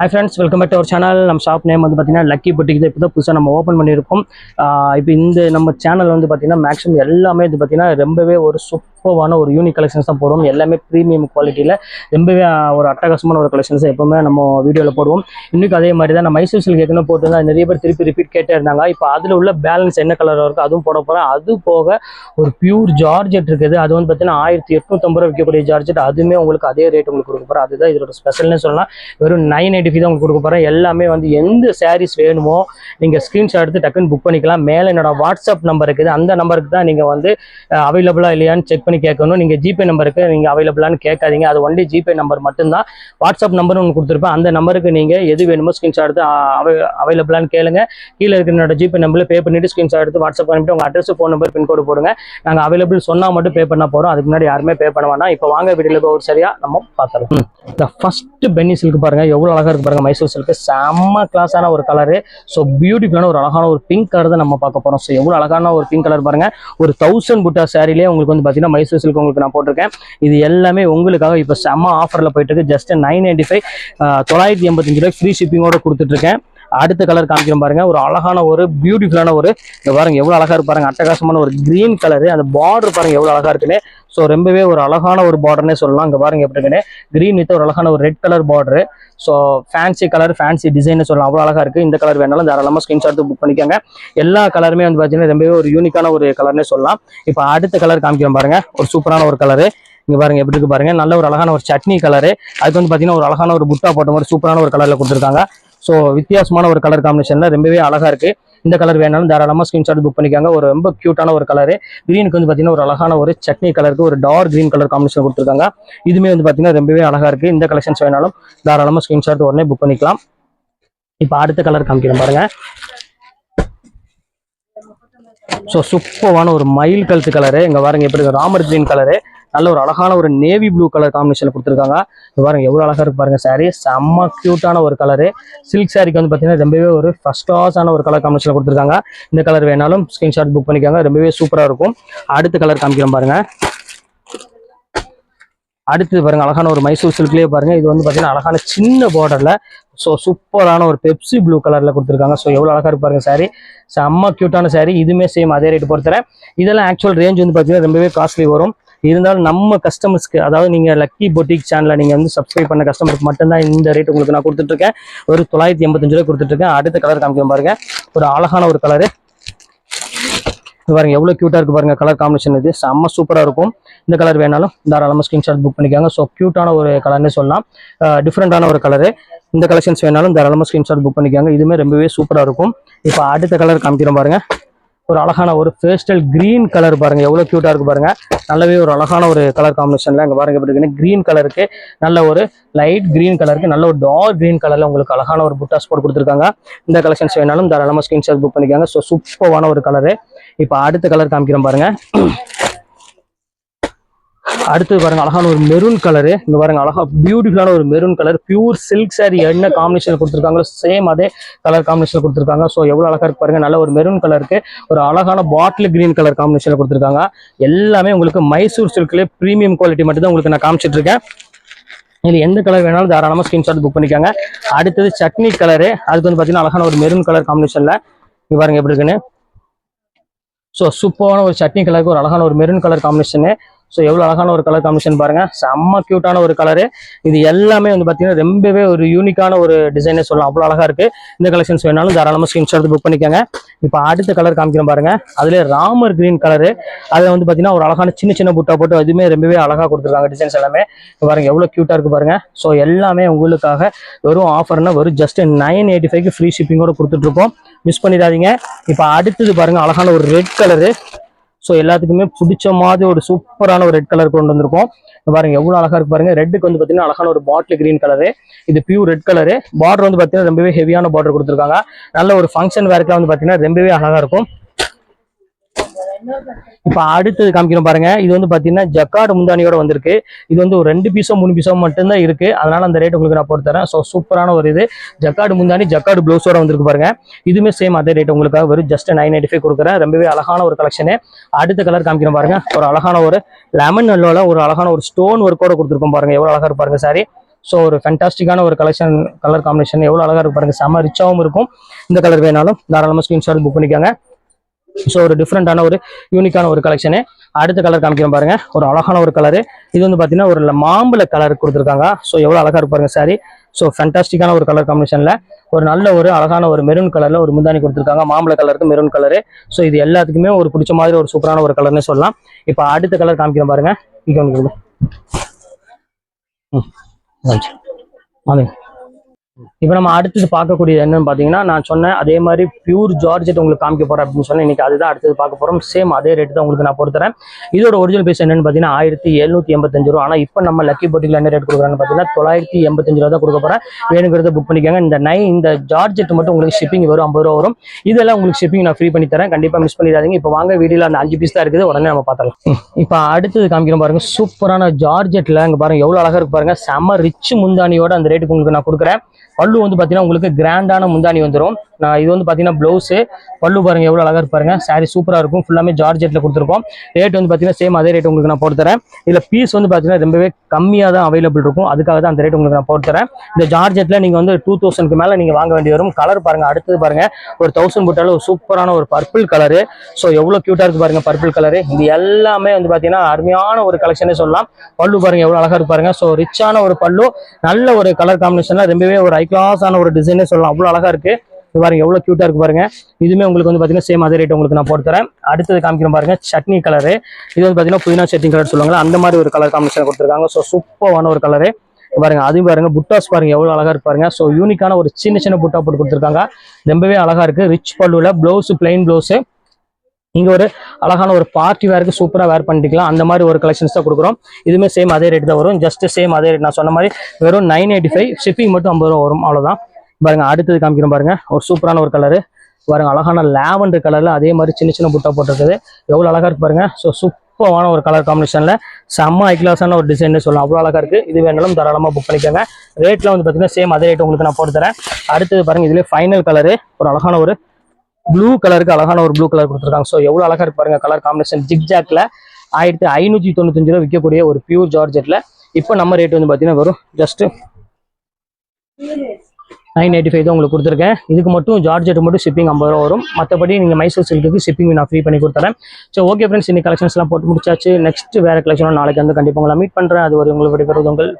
Hi friends welcome back to our channel நம்ம shop name வந்து பார்த்தீங்கன்னா லக்கி பொட்டிக்கு இப்போ தான் புதுசாக நம்ம ஓப்பன் பண்ணியிருக்கோம். இப்போ இந்த நம்ம சேனல் வந்து பார்த்தீங்கன்னா மேக்ஸிமம் எல்லாமே இது பார்த்தீங்கன்னா ரொம்பவே ஒரு சூப்பரான ஒரு யூனிக் கலெக்ஷன்ஸ் தான் போடுவோம். எல்லாமே ப்ரீமியம் குவாலிட்டியில் ரொம்பவே ஒரு அட்டகாசமான ஒரு கலெக்ஷன்ஸ் எப்போவுமே நம்ம வீடியோவில் போடுவோம். இன்னைக்கு அதே மாதிரி தான் நான் மைசூர் சில்க் ஏற்கனவே போட்டுருந்தா நிறைய பேர் திருப்பி ரிப்பீட் கேட்டே இருந்தாங்க. இப்போ அதில் உள்ள பேலன்ஸ் என்ன கலராக இருக்கோ அதுவும் போட போகிறேன் அது போக ஒரு பியூர் ஜார்ஜெட் இருக்குது. அது வந்து பார்த்தீங்கன்னா ஆயிரத்தி எட்நூத்தம்பது ரூபா விற்கக்கூடிய ஜார்ஜெட் அதுவுமே உங்களுக்கு அதே ரேட் உங்களுக்கு கொடுக்க போகிறேன் அதுதான் இதோட ஸ்பெஷல்னு சொல்லலாம். வெறும் நைன் எயிட்டி தான் உங்களுக்கு கொடுக்க போகிறேன் எல்லாமே வந்து எந்த சாரீஸ் வேணுமோ நீங்கள் ஸ்க்ரீன்ஷாட் எடுத்து டக்குன்னு புக் பண்ணிக்கலாம். மேலே என்னோட வாட்ஸ்அப் நம்பர் இருக்குது. அந்த நம்பருக்கு தான் நீங்கள் வந்து அவைலபிளாக இல்லையான்னு செக் பண்ணி கேட்கணும். நீங்கள் ஜிபே நம்பருக்கு நீங்கள் அவைலபிளானு கேட்காதீங்க. அது ஒன்லி ஜிபே நம்பர் மட்டும்தான். வாட்ஸ்அப் நம்பர் ஒன்று கொடுத்துருப்பேன். அந்த நம்பருக்கு நீங்கள் எது வேணுமோ ஸ்கிரீன்ஷாட் எடுத்து அவை அவைலபிளானு கேளுங்க. கீழே இருக்கிற என்னோட ஜிபே நம்பரில் பே பண்ணிட்டு ஸ்கிரீன்ஷாட் எடுத்து வாட்ஸ்அப் பண்ணிவிட்டு உங்கள் அட்ரஸ் ஃபோன் நம்பர் பின்கோடு போடுங்க. நாங்கள் அவைலபிள் சொன்னால் மட்டும் பே பண்ண போகிறோம் அதுக்கு முன்னாடி யாருமே பே பண்ண வேணாம். இப்போ வாங்க வீடியோவில் ஒரு சரியாக நம்ம பார்த்துடலாம். இந்த ஃபர்ஸ்ட் பென்னி சில்க் பாருங்க. எவ்வளோ அழகாக இருக்கு பாருங்க. மைசூர் சில்க்கு செம்ம கிளாஸான ஒரு கலரு ஸோ பியூட்டிஃபுல்லான ஒரு அழகான ஒரு பிங்க் கலர் தான் நம்ம பார்க்க போகிறோம் ஸோ எவ்வளோ அழகான ஒரு பிங்க் கலர் பாருங்க. ஒரு தௌசண்ட் புட்டா சாரிலே உங்களுக்கு வந்து பார்த்தீங்கன்னா மைசூர் சில்க் உங்களுக்கு நான் போட்டிருக்கேன். இது எல்லாமே உங்களுக்காக இப்போ செம்ம ஆஃபரில் போயிட்டு இருக்கு. ஜஸ்ட் நைன் நைன்டி ஃபைவ் தொள்ளாயிரத்தி எண்பத்தஞ்சு ரூபாய் ஃப்ரீ ஷிப்பிங்கோட கொடுத்துட்ருக்கேன் அடுத்த கலர் காமிக்கிறோம் பாருங்க. ஒரு அழகான ஒரு பியூட்டிஃபுல்லான ஒரு இந்த பாருங்க எவ்வளவு அழகா இருப்பாருங்க அட்டகாசமான ஒரு கிரீன் கலரு அந்த பார்டர் பாருங்க எவ்வளவு அழகா இருக்குன்னு. ஸோ ரொம்பவே ஒரு அழகான ஒரு பார்டர்னே சொல்லலாம். இங்க பாருங்க எப்படி இருக்குன்னு. கிரீன் வித் ஒரு அழகான ஒரு red colour border so fancy colour fancy design சொல்லலாம். அவ்வளோ அழகா இருக்கு. இந்த கலர் வேணாலும் தாராளமாக ஸ்கிரீன்ஷாட் புக் பண்ணிக்கோங்க. எல்லா கலருமே வந்து பார்த்தீங்கன்னா ரொம்பவே ஒரு யூனிக்கான ஒரு கலர்னே சொல்லலாம். இப்போ அடுத்த கலர் காமிக்கிறோம் பாருங்க. ஒரு சூப்பரான ஒரு கலரு இங்க பாருங்க எப்படி இருக்கு பாருங்க. நல்ல ஒரு அழகான ஒரு சட்னி கலரு அதுக்கு வந்து பார்த்தீங்கன்னா ஒரு அழகான ஒரு புட்டா போட்ட மாதிரி சூப்பரான ஒரு கலர்ல கொடுத்துருக்காங்க. ஸோ வித்தியாசமான ஒரு கலர் காம்பினேஷன்ல ரொம்பவே அழகா இருக்கு. இந்த கலர் வேணாலும் தாராளமாக ஸ்கிரீன்ஷாட் புக் பண்ணிக்காங்க. ஒரு ரொம்ப கியூட்டான ஒரு கலரு கிரீனுக்கு வந்து பார்த்தீங்கன்னா ஒரு அழகான ஒரு சட்னி கலருக்கு ஒரு டார்க் கிரீன் கலர் காம்பினேஷன் கொடுத்துருக்காங்க. இதுவுமே வந்து பார்த்தீங்கன்னா ரொம்பவே அழகா இருக்கு. இந்த கலெக்ஷன்ஸ் வேணாலும் தாராளமாக ஸ்கிரீன்ஷாட் உடனே புக் பண்ணிக்கலாம். இப்போ அடுத்த கலர் காமிக்கிறேன் பாருங்க. ஸோ சூப்பரான ஒரு மயில் கழுத்து கலரு இங்கே பாருங்க எப்படி ராமர் கிரீன் கலரு நல்ல ஒரு அழகான ஒரு நேவி ப்ளூ கலர் காம்பினேஷன் கொடுத்துருக்காங்க. பாருங்க எவ்வளவு அழகா இருக்கு பாருங்க சாரீ செம்ம கியூட்டான ஒரு கலரு சில்க் சாரிக்கு வந்து பார்த்தீங்கன்னா ரொம்பவே ஒரு ஃபர்ஸ்ட் கிளாஸான ஒரு கலர் காம்பினேஷன் கொடுத்துருக்காங்க. இந்த கலர் வேணாலும் ஸ்கிரீன்ஷாட் புக் பண்ணிக்காங்க. ரொம்பவே சூப்பரா இருக்கும். அடுத்த கலர் காமிக்கிறோம் பாருங்க. அடுத்து பாருங்க அழகான ஒரு மைசூர் சில்க்லேயே பாருங்க. இது வந்து பார்த்தீங்கன்னா அழகான சின்ன பார்டர்ல ஸோ சூப்பரான ஒரு பெப்சி ப்ளூ கலர்ல கொடுத்துருக்காங்க. ஸோ எவ்வளோ அழகா இருக்கு பாருங்க செம்ம கியூட்டான சாரி இதுவுமே சேம் அதே ரேட் பொறுத்தர இதெல்லாம் ஆக்சுவல் ரேஞ்ச் வந்து பார்த்தீங்கன்னா ரொம்பவே காஸ்ட்லி வரும். இருந்தாலும் நம்ம கஸ்டமர்ஸ்க்கு அதாவது நீங்கள் லக்கி பொட்டிக் சேனலை நீங்கள் வந்து சப்ஸ்கிரைப் பண்ண கஸ்டமருக்கு மட்டும்தான் இந்த ரேட் உங்களுக்கு நான் கொடுத்துட்ருக்கேன். ஒரு தொள்ளாயிரத்தி எண்பத்தஞ்சு ரூபா கொடுத்துட்ருக்கேன். அடுத்த கலர் காமிக்கிறேன் பாருங்கள் ஒரு அழகான ஒரு கலரு பாருங்க எவ்வளோ க்யூட்டாக இருக்குது பாருங்க கலர் காம்பினேஷன் இது. செம்ம சூப்பராக இருக்கும். இந்த கலர் வேணாலும் தாராளமாக ஸ்கிரீன்ஷாட் புக் பண்ணிக்காங்க. ஸோ க்யூட்டான ஒரு கலர்னு சொல்லலாம். டிஃப்ரெண்ட்டான ஒரு கலரு இந்த கலெக்ஷன்ஸ் வேணாலும் தாராளமாக ஸ்கிரீன்ஷாட் புக் பண்ணிக்காங்க. இதுவுமே ரொம்பவே சூப்பராக இருக்கும். இப்போ அடுத்த கலர் காமிக்கிறோம் பாருங்கள் ஒரு அழகான ஒரு பேஸ்டல் கிரீன் கலர் பாருங்க. எவ்வளோ க்யூட்டாக இருக்கு பாருங்க. நல்லாவே ஒரு அழகான ஒரு கலர் காம்பினேஷன்ல அங்கே பாருங்க எப்படி இருக்குன்னு கிரீன் கலருக்கு நல்ல ஒரு லைட் கிரீன் கலருக்கு நல்ல ஒரு டார்க் கிரீன் கலர்ல உங்களுக்கு அழகான ஒரு புட்டாஸ் போட்டு கொடுத்துருக்காங்க. இந்த கலெக்ஷன்ஸ் வேணாலும் தாராளமாக ஸ்கிரீன்ஷாட் புக் பண்ணிக்காங்க. ஸோ சூப்பர்வான ஒரு கலரு இப்போ அடுத்த கலர் காமிக்கிறோம் பாருங்க. அடுத்து பாருங்க அழகான ஒரு மெரூன் கலரு இங்க பாருங்க அழகா பியூட்டிஃபுல்லான ஒரு maroon colour pure silk sari என்ன காம்பினேஷன் கொடுத்துருக்காங்களோ சேம் அதே கலர் காம்பினேஷன் கொடுத்துருக்காங்க. ஸோ எவ்வளவு அழகா இருக்கு பாருங்க நல்ல ஒரு மெரூன் கலருக்கு ஒரு அழகான பாட்டில் கிரீன் கலர் காம்பினேஷன் கொடுத்துருக்காங்க. எல்லாமே உங்களுக்கு மைசூர் சில்க்ல ப்ரீமியம் குவாலிட்டி மட்டும் தான் உங்களுக்கு நான் காமிச்சிட்டு இருக்கேன். இது எந்த கலர் வேணாலும் தாராளமாக ஸ்கிரீன்ஷாட் புக் பண்ணிக்காங்க. அடுத்தது சட்னி கலரு அதுக்கு வந்து பார்த்தீங்கன்னா அழகான ஒரு மெரூன் கலர் காம்பினேஷன்ல இங்க பாருங்க எப்படி இருக்குன்னு. ஸோ சூப்பரான ஒரு சட்னி கலருக்கு ஒரு அழகான ஒரு மெரூன் கலர் காம்பினேஷனு ஸோ எவ்வளோ அழகான ஒரு கலர் காம்பினேஷன் பாருங்க. செம்ம க்யூட்டான ஒரு கலரு இது எல்லாமே வந்து பார்த்தீங்கன்னா ரொம்பவே ஒரு யூனிக்கான ஒரு டிசைனே சொல்லலாம். அவ்வளோ அழகா இருக்கு. இந்த கலெக்ஷன்ஸ் வேணாலும் தாராளமாக ஸ்கிரீன்ஷாட் புக் பண்ணிக்கோங்க. இப்போ அடுத்த கலர் காமிக்கிறோம் பாருங்க. அதிலே ராமர் கிரீன் கலரு அதில் வந்து பார்த்தீங்கன்னா ஒரு அழகான சின்ன சின்ன புட்டா போட்டு அதுவுமே ரொம்பவே அழகாக கொடுத்துருக்காங்க டிசைன்ஸ் எல்லாமே. பாருங்கள் பாருங்க எவ்வளோ க்யூட்டாக இருக்கு பாருங்க. ஸோ எல்லாமே உங்களுக்காக வெறும் ஆஃபர்னா வெறும் ஜஸ்ட் நைன் எயிட்டி ஃபைவ்க்கு ஃப்ரீ ஷிப்பிங்கோட கொடுத்துட்ருக்கோம் மிஸ் பண்ணிடாதீங்க. இப்போ அடுத்தது பாருங்க அழகான ஒரு ரெட் கலரு ஸோ எல்லாத்துக்குமே பிடிச்ச மாதிரி ஒரு சூப்பரான ஒரு ரெட் கலர் கொண்டு வந்திருக்கோம். பாருங்க எவ்வளவு அழகா இருக்கு பாருங்க. ரெட்டுக்கு வந்து பாத்தீங்கன்னா அழகான ஒரு பாட்டில் கிரீன் கலரு இது பியூர் ரெட் கலரு பார்டர் வந்து பாத்தீங்கன்னா ரொம்பவே ஹெவியான பார்டர் கொடுத்துருக்காங்க. நல்ல ஒரு ஃபங்க்ஷன் வேர்க்கெல்லாம் வந்து பாத்தீங்கன்னா ரொம்பவே அழகா இருக்கும். இப்போ அடுத்தது காமிக்கிறோம் பாருங்க. இது வந்து பாத்தீங்கன்னா ஜக்காடு முந்தானியோட வந்திருக்கு. இது வந்து ஒரு ரெண்டு பீஸோ மூணு பீஸோ மட்டும்தான் இருக்கு. அதனால அந்த ரேட் உங்களுக்கு நான் போட்டு தரேன். ஸோ சூப்பரான ஒரு இது. ஜக்காடு முந்தானி ஜக்காடு ப்ளவுஸோட வந்திருக்கு பாருங்க. இதுவுமே சேம் அதே ரேட் உங்களுக்காக வரும். ஜஸ்ட் நைன் எயிட்டி ஃபைவ் கொடுக்குறேன். ரொம்பவே அழகான ஒரு கலெக்ஷனு அடுத்த கலர் காமிக்கிறோம் பாருங்க. ஒரு அழகான ஒரு லெமன் எல்லோல ஒரு அழகான ஒரு ஸ்டோன் ஒர்க்கோட கொடுத்துருக்கோம் பாருங்க. எவ்வளவு அழகா இருப்பாருங்க பாருங்க சாரி ஸோ ஒரு ஃபென்டாஸ்டிக்கான ஒரு கலெக்ஷன் கலர் காம்பினேஷன் எவ்வளோ அழகாக இருக்கு பாருங்க. செம்ம ரிச்சாகவும் இருக்கும். இந்த கலர் வேணாலும் தாராளமாக ஸ்க்ரீன்ஷாட் புக் பண்ணிக்கோங்க. ஸோ ஒரு டிஃப்ரெண்டான ஒரு யூனிக்கான ஒரு கலெக்ஷனு அடுத்த கலர் காமிக்கிறோம் பாருங்க. ஒரு அழகான ஒரு கலரு இது வந்து பார்த்தீங்கன்னா ஒரு மாம்பழ கலர் கொடுத்துருக்காங்க. ஸோ எவ்வளோ அழகாக இருப்பாருங்க பாருங்க சாரி ஸோ ஃபென்டாஸ்டிக்கான ஒரு கலர் காம்பினேஷனில் ஒரு நல்ல ஒரு அழகான ஒரு மெரூன் கலரில் ஒரு முந்தானி கொடுத்துருக்காங்க. மாம்பழ கலருக்கு மெரூன் கலரு ஸோ இது எல்லாத்துக்குமே ஒரு பிடிச்ச மாதிரி ஒரு சூப்பரான ஒரு கலர்னு சொல்லலாம். இப்போ அடுத்த கலர் காமிக்கிறோம் பாருங்க. இங்கே ஒன்று நன்றி இப்போ நம்ம அடுத்தது பார்க்கக்கூடியது என்னன்னு பார்த்தீங்கன்னா நான் சொன்னேன் அதே மாதிரி பியூர் ஜார்ஜெட் உங்களுக்கு காமிக்க போகிறேன் அப்படின்னு சொன்னேன். இன்னைக்கு அதுதான் அடுத்தது பார்க்க போகிறோம் சேம் அதே ரேட்டு தான் உங்களுக்கு நான் பொறுத்துறேன் இதோட ஒரிஜினல் பேஸ் என்னன்னு பார்த்தீங்கன்னா ஆயிரத்தி எழுநூத்தி எண்பத்தஞ்சு ரூபா. ஆனால் இப்போ நம்ம லக்கி போட்டியில் என்ன ரேட் கொடுக்குறான்னு பார்த்தீங்கன்னா தொள்ளாயிரத்தி எண்பத்தஞ்சு ரூபா தான் கொடுக்க போகிறேன் வேணுங்கிறத புக் பண்ணிக்கோங்க. இந்த நை இந்த ஜார்ஜெட் மட்டும் உங்களுக்கு ஷிப்பிங் வரும் ஐம்பது ரூபா வரும். இதெல்லாம் உங்களுக்கு ஷிப்பிங் நான் ஃப்ரீ பண்ணி தரேன். கண்டிப்பாக மிஸ் பண்ணிடாதீங்க. இப்போ வாங்க வீடியோவில் அந்த அஞ்சு பீஸ் தான் இருக்குது. உடனே நம்ம பார்த்தலாம் இப்போ அடுத்தது காமிக்கிறோம் பாருங்க. சூப்பரான ஜார்ஜெட்ல அங்கே பாருங்க. எவ்வளோ அழகாக இருக்கு பாருங்க. செம்ம ரிச் முந்தானியோட அந்த ரேட்டுக்கு உங்களுக்கு நான் கொடுக்குறேன். பல்லு வந்து பார்த்தீங்கன்னா உங்களுக்கு கிராண்டான முந்தானி வந்துடும் நான் இது வந்து பார்த்தீங்கன்னா ப்ளவுஸு பல்லு பாருங்க எவ்வளோ அழகா இருப்பாருங்க சாரீ சாரி சூப்பராக இருக்கும். ஃபுல்லாமே ஜார்ஜெட்டில் கொடுத்துருக்கோம். ரேட் வந்து பார்த்தீங்கன்னா சேம் அதே ரேட் உங்களுக்கு நான் போட்டு தரேன் இதில் பீஸ் வந்து பார்த்தீங்கன்னா ரொம்பவே கம்மியாக தான் அவைலபிள் இருக்கும். அதுக்காக தான் அந்த ரேட் உங்களுக்கு நான் போட்டு தரேன். இந்த ஜார்ஜெட்டில் நீங்கள் வந்து டூ தௌசண்ட்க்கு மேலே நீங்கள் வாங்க வேண்டி வரும். கலர் பாருங்கள் அடுத்தது பாருங்கள் ஒரு தௌசண்ட் போட்டாலும் ஒரு சூப்பரான ஒரு பர்பிள் கலரு ஸோ எவ்வளோ க்யூட்டாக இருக்குது பாருங்கள் பர்பிள் கலரு இது எல்லாமே வந்து பார்த்தீங்கன்னா அருமையான ஒரு கலெக்ஷனே சொல்லலாம். பல்லு பாருங்கள் எவ்வளோ அழகாக இருக்கு பாருங்கள் ஸோ ரிச்சான ஒரு பல்லு. நல்ல ஒரு கலர் காம்பினேஷனில் ரொம்பவே ஒரு ஹை கிளாஸான ஒரு டிசைனே சொல்லலாம். அவ்வளோ அழகாக இருக்குது இது பாருங்க எவ்வளோ க்யூட்டாக இருக்கு பாருங்க. இதுவுமே உங்களுக்கு வந்து பார்த்தீங்கன்னா சேம் அதே ரேட் உங்களுக்கு நான் போட்டு தரேன். அடுத்தது காமிக்கிறேன் பாருங்க சட்னி கலரு இது வந்து பார்த்தீங்கன்னா புதினா சட்னி கலர் சொல்லுவாங்களா அந்த மாதிரி ஒரு கலர் காம்பினேஷன் கொடுத்துருக்காங்க. ஸோ சூப்பரான ஒரு கலரு பாருங்க அதுவும் பாருங்க புட்டாஸ் பாருங்க எவ்வளவு அழகா இருப்பாருங்க ஸோ யூனிக்கான ஒரு சின்ன சின்ன புட்டா போட்டு கொடுத்துருக்காங்க. ரொம்பவே அழகா இருக்கு ரிச் பல்லுல பிளவுஸ் பிளைன் பிளவுஸ் இங்க ஒரு அழகான ஒரு பார்ட்டி வேருக்கு சூப்பரா வேர் பண்ணிக்கலாம். அந்த மாதிரி ஒரு கலெக்ஷன்ஸ் தான் கொடுக்குறோம். இதுவுமே சேம் அதே ரேட் தான் வரும். ஜஸ்ட் சேம் அதே ரேட் நான் சொன்ன மாதிரி வெறும் நைன் எயிட்டி ஃபைவ் ஷிப்பிங் மட்டும் ஐம்பது ரூபா வரும். அவ்வளவுதான். பாருங்க அடுத்தது காமிக்கிறோம் பாருங்க. ஒரு சூப்பரான ஒரு கலரு பாருங்க அழகான லேவண்டர் கலர்ல அதே மாதிரி சின்ன சின்ன புட்டா போட்டிருக்குது. எவ்வளவு அழகா இருக்கு பாருங்க. ஸோ சூப்பரான ஒரு கலர் காம்பினேஷன்ல செம்ம ஹை ஒரு டிசைன் சொல்லலாம். அவ்வளோ அழகா இருக்கு. இது வேணாலும் தாராளமாக புக் பண்ணிக்கோங்க. ரேட்ல வந்து பார்த்தீங்கன்னா சேம் அதே ரேட் உங்களுக்கு நான் போட்டு தரேன். அடுத்தது பாருங்க இதுலேயே ஃபைனல் கலரு ஒரு அழகான ஒரு ப்ளூ கலருக்கு அழகான ஒரு ப்ளூ கலர் கொடுத்துருக்காங்க. ஸோ எவ்வளோ அழகா இருக்கு பாருங்க கலர் காம்பினேஷன் ஜிக்ஜாக்ல ஆயிரத்தி ஐநூற்றி தொண்ணூத்தஞ்சு ரூபா விற்கக்கூடிய ஒரு பியூர் ஜார்ஜெட்ல இப்போ நம்ம ரேட் வந்து பார்த்தீங்கன்னா வரும் ஜஸ்ட் நைன் எயிட்டி ஃபைவ் தான் உங்களுக்கு கொடுத்துருக்கேன். இதுக்கு மட்டும் ஜார்ஜெட் மட்டும் ஷிப்பிங் ஐம்பது ரூபா வரும். மற்றபடி நீங்கள் மைசூர் சில்க்கு ஷிப்பிங் நான் ஃப்ரீ பண்ணி கொடுத்துறேன். ஸோ ஓகே ஃப்ரெண்ட்ஸ் இன்னைக்கு கலெக்ஷன்ஸ்லாம் போட்டு முடிச்சாச்சு. நெக்ஸ்ட் வேற கலெக்ஷன் நாளைக்கு வந்து கண்டிப்பாக உங்களை மீட் பண்ணுறேன் அது ஒரு உங்களுக்கு விடைபெறுவது உங்கள்